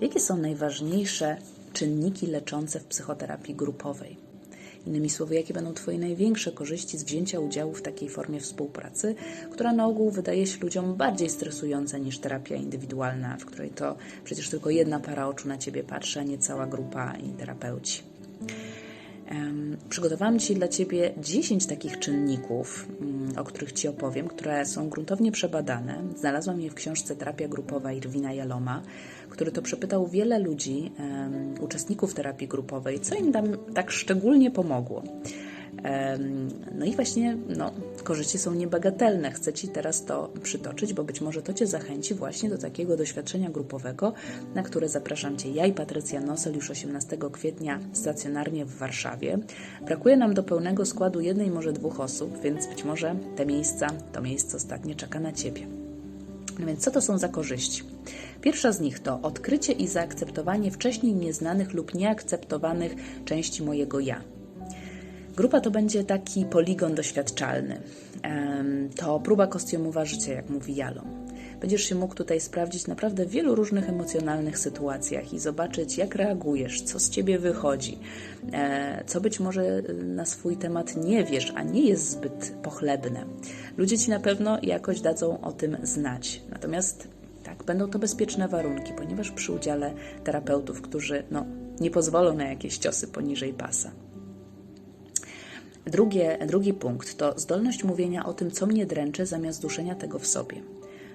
Jakie są najważniejsze czynniki leczące w psychoterapii grupowej? Innymi słowy, jakie będą Twoje największe korzyści z wzięcia udziału w takiej formie współpracy, która na ogół wydaje się ludziom bardziej stresująca niż terapia indywidualna, w której to przecież tylko jedna para oczu na Ciebie patrzy, a nie cała grupa i terapeuci. Przygotowałam dzisiaj dla Ciebie 10 takich czynników, mm, o których Ci opowiem, które są gruntownie przebadane. Znalazłam je w książce Terapia Grupowa Irwina Jaloma, który to przepytał wiele ludzi, uczestników terapii grupowej, co im tam tak szczególnie pomogło. No i właśnie no, korzyści są niebagatelne. Chcę Ci teraz to przytoczyć, bo być może to Cię zachęci właśnie do takiego doświadczenia grupowego, na które zapraszam Cię ja i Patrycja Nosel już 18 kwietnia stacjonarnie w Warszawie. Brakuje nam do pełnego składu jednej, może dwóch osób, więc być może te miejsca, to miejsce ostatnie czeka na Ciebie. No więc co to są za korzyści? Pierwsza z nich to odkrycie i zaakceptowanie wcześniej nieznanych lub nieakceptowanych części mojego ja. Grupa to będzie taki poligon doświadczalny. To próba kostiumowa życia, jak mówi Jalom. Będziesz się mógł tutaj sprawdzić naprawdę w wielu różnych emocjonalnych sytuacjach i zobaczyć, jak reagujesz, co z ciebie wychodzi, e, co być może na swój temat nie wiesz, a nie jest zbyt pochlebne. Ludzie ci na pewno jakoś dadzą o tym znać. Natomiast tak, będą to bezpieczne warunki, ponieważ przy udziale terapeutów, którzy no, nie pozwolą na jakieś ciosy poniżej pasa. Drugie, drugi punkt to zdolność mówienia o tym, co mnie dręczy, zamiast duszenia tego w sobie.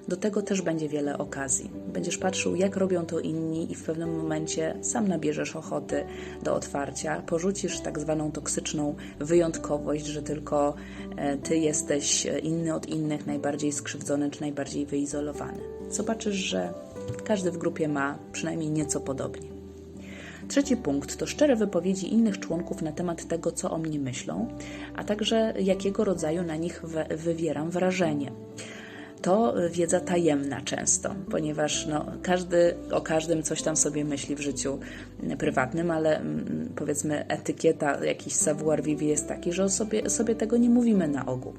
Do tego też będzie wiele okazji. Będziesz patrzył, jak robią to inni, i w pewnym momencie sam nabierzesz ochoty do otwarcia, porzucisz tak zwaną toksyczną wyjątkowość, że tylko e, ty jesteś e, inny od innych, najbardziej skrzywdzony czy najbardziej wyizolowany. Zobaczysz, że każdy w grupie ma przynajmniej nieco podobnie. Trzeci punkt to szczere wypowiedzi innych członków na temat tego, co o mnie myślą, a także jakiego rodzaju na nich wywieram wrażenie. To wiedza tajemna często, ponieważ no, każdy o każdym coś tam sobie myśli w życiu prywatnym, ale mm, powiedzmy etykieta, jakiś savoir vivre jest taki, że sobie, sobie tego nie mówimy na ogół.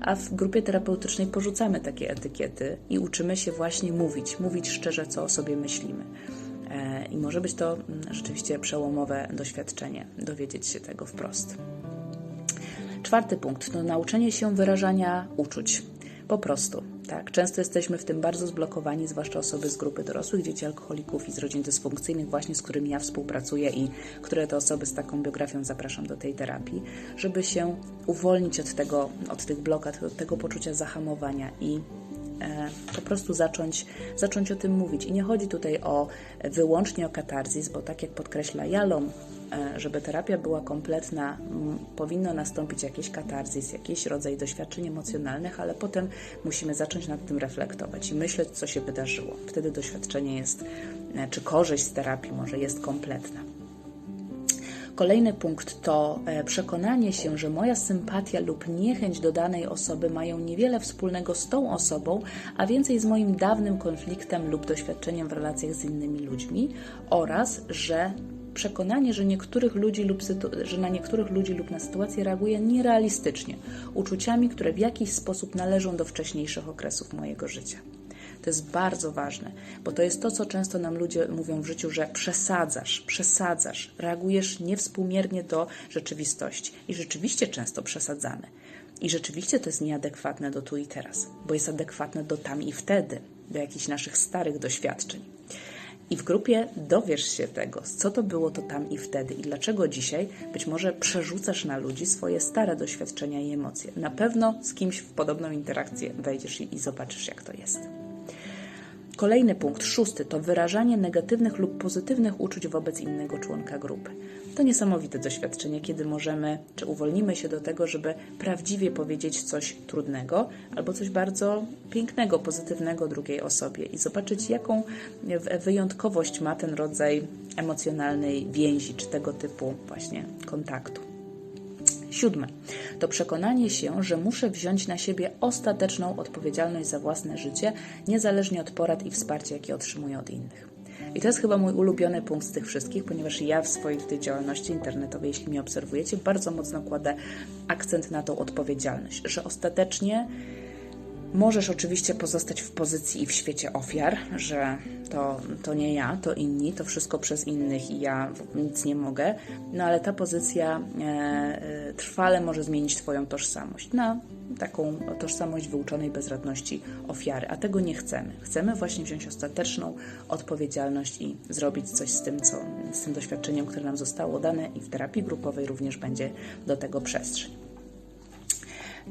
A w grupie terapeutycznej porzucamy takie etykiety i uczymy się właśnie mówić, mówić szczerze, co o sobie myślimy. E, I może być to mm, rzeczywiście przełomowe doświadczenie, dowiedzieć się tego wprost. Czwarty punkt to nauczenie się wyrażania uczuć. Po prostu, tak. Często jesteśmy w tym bardzo zblokowani, zwłaszcza osoby z grupy dorosłych, dzieci alkoholików i z rodzin dysfunkcyjnych, właśnie z którymi ja współpracuję i które to osoby z taką biografią zapraszam do tej terapii, żeby się uwolnić od tego, od tych blokad, od tego poczucia zahamowania i po prostu zacząć, zacząć o tym mówić. I nie chodzi tutaj o wyłącznie o katarzis, bo tak jak podkreśla Jalom, e, żeby terapia była kompletna, powinno nastąpić jakiś katarzis, jakiś rodzaj doświadczeń emocjonalnych, ale potem musimy zacząć nad tym reflektować i myśleć, co się wydarzyło. Wtedy doświadczenie jest, e, czy korzyść z terapii może jest kompletna. Kolejny punkt to e, przekonanie się, że moja sympatia lub niechęć do danej osoby mają niewiele wspólnego z tą osobą, a więcej z moim dawnym konfliktem lub doświadczeniem w relacjach z innymi ludźmi oraz, że przekonanie, że, niektórych ludzi lub że na niektórych ludzi lub na sytuacje reaguję nierealistycznie, uczuciami, które w jakiś sposób należą do wcześniejszych okresów mojego życia. To jest bardzo ważne, bo to jest to, co często nam ludzie mówią w życiu, że przesadzasz, przesadzasz, reagujesz niewspółmiernie do rzeczywistości. I rzeczywiście często przesadzamy. I rzeczywiście to jest nieadekwatne do tu i teraz, bo jest adekwatne do tam i wtedy, do jakichś naszych starych doświadczeń. I w grupie dowiesz się tego, co to było to tam i wtedy i dlaczego dzisiaj być może przerzucasz na ludzi swoje stare doświadczenia i emocje. Na pewno z kimś w podobną interakcję wejdziesz i, i zobaczysz, jak to jest. Kolejny punkt, szósty, to wyrażanie negatywnych lub pozytywnych uczuć wobec innego członka grupy. To niesamowite doświadczenie, kiedy możemy, czy uwolnimy się do tego, żeby prawdziwie powiedzieć coś trudnego albo coś bardzo pięknego, pozytywnego drugiej osobie i zobaczyć, jaką wyjątkowość ma ten rodzaj emocjonalnej więzi, czy tego typu właśnie kontaktu. Siódme to przekonanie się, że muszę wziąć na siebie ostateczną odpowiedzialność za własne życie, niezależnie od porad i wsparcia, jakie otrzymuję od innych. I to jest chyba mój ulubiony punkt z tych wszystkich, ponieważ ja w swojej tej działalności internetowej, jeśli mnie obserwujecie, bardzo mocno kładę akcent na tą odpowiedzialność, że ostatecznie Możesz oczywiście pozostać w pozycji i w świecie ofiar, że to, to nie ja, to inni, to wszystko przez innych i ja nic nie mogę, no ale ta pozycja e, e, trwale może zmienić Twoją tożsamość na taką tożsamość wyuczonej bezradności ofiary, a tego nie chcemy. Chcemy właśnie wziąć ostateczną odpowiedzialność i zrobić coś z tym, co, z tym doświadczeniem, które nam zostało dane i w terapii grupowej również będzie do tego przestrzeń.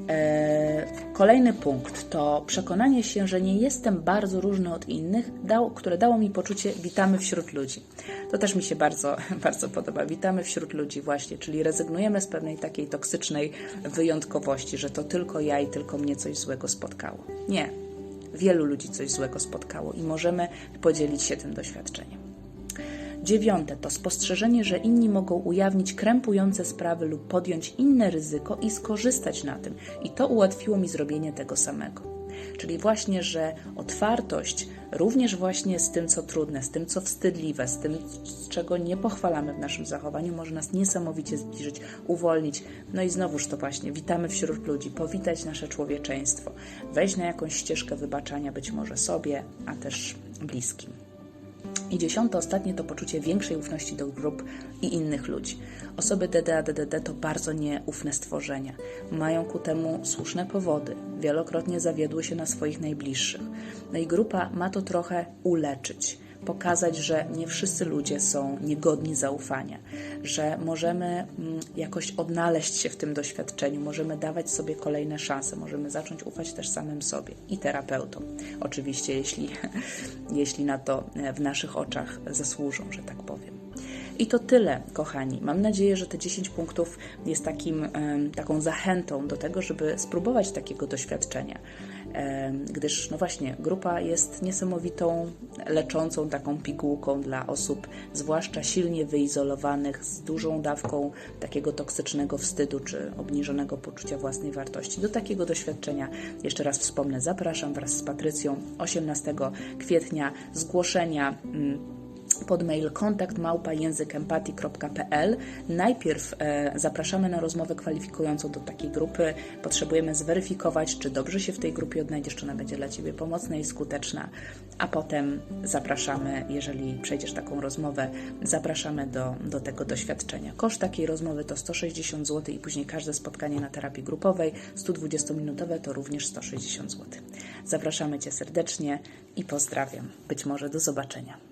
E, Kolejny punkt to przekonanie się, że nie jestem bardzo różny od innych, które dało mi poczucie witamy wśród ludzi. To też mi się bardzo, bardzo podoba. Witamy wśród ludzi właśnie, czyli rezygnujemy z pewnej takiej toksycznej wyjątkowości, że to tylko ja i tylko mnie coś złego spotkało. Nie. Wielu ludzi coś złego spotkało i możemy podzielić się tym doświadczeniem. Dziewiąte to spostrzeżenie, że inni mogą ujawnić krępujące sprawy lub podjąć inne ryzyko i skorzystać na tym. I to ułatwiło mi zrobienie tego samego. Czyli właśnie, że otwartość również właśnie z tym, co trudne, z tym, co wstydliwe, z tym, z czego nie pochwalamy w naszym zachowaniu, może nas niesamowicie zbliżyć, uwolnić. No i znowuż to właśnie, witamy wśród ludzi, powitać nasze człowieczeństwo, wejść na jakąś ścieżkę wybaczania być może sobie, a też bliskim. I dziesiąte, ostatnie to poczucie większej ufności do grup i innych ludzi. Osoby DDA, DDD to bardzo nieufne stworzenia. Mają ku temu słuszne powody. Wielokrotnie zawiodły się na swoich najbliższych. No i grupa ma to trochę uleczyć. Pokazać, że nie wszyscy ludzie są niegodni zaufania, że możemy mm, jakoś odnaleźć się w tym doświadczeniu, możemy dawać sobie kolejne szanse, możemy zacząć ufać też samym sobie i terapeutom. Oczywiście, jeśli, jeśli na to e, w naszych oczach zasłużą, że tak powiem. I to tyle, kochani. Mam nadzieję, że te 10 punktów jest takim, taką zachętą do tego, żeby spróbować takiego doświadczenia. Gdyż, no właśnie, grupa jest niesamowitą, leczącą taką pigułką dla osób, zwłaszcza silnie wyizolowanych, z dużą dawką takiego toksycznego wstydu czy obniżonego poczucia własnej wartości. Do takiego doświadczenia, jeszcze raz wspomnę, zapraszam wraz z Patrycją 18 kwietnia zgłoszenia. mm, pod mail kontakt małpa. Najpierw e, zapraszamy na rozmowę kwalifikującą do takiej grupy. Potrzebujemy zweryfikować, czy dobrze się w tej grupie odnajdziesz, czy ona będzie dla Ciebie pomocna i skuteczna. A potem zapraszamy, jeżeli przejdziesz taką rozmowę, zapraszamy do, do tego doświadczenia. Koszt takiej rozmowy to 160 zł i później każde spotkanie na terapii grupowej 120-minutowe to również 160 zł. Zapraszamy Cię serdecznie i pozdrawiam. Być może do zobaczenia.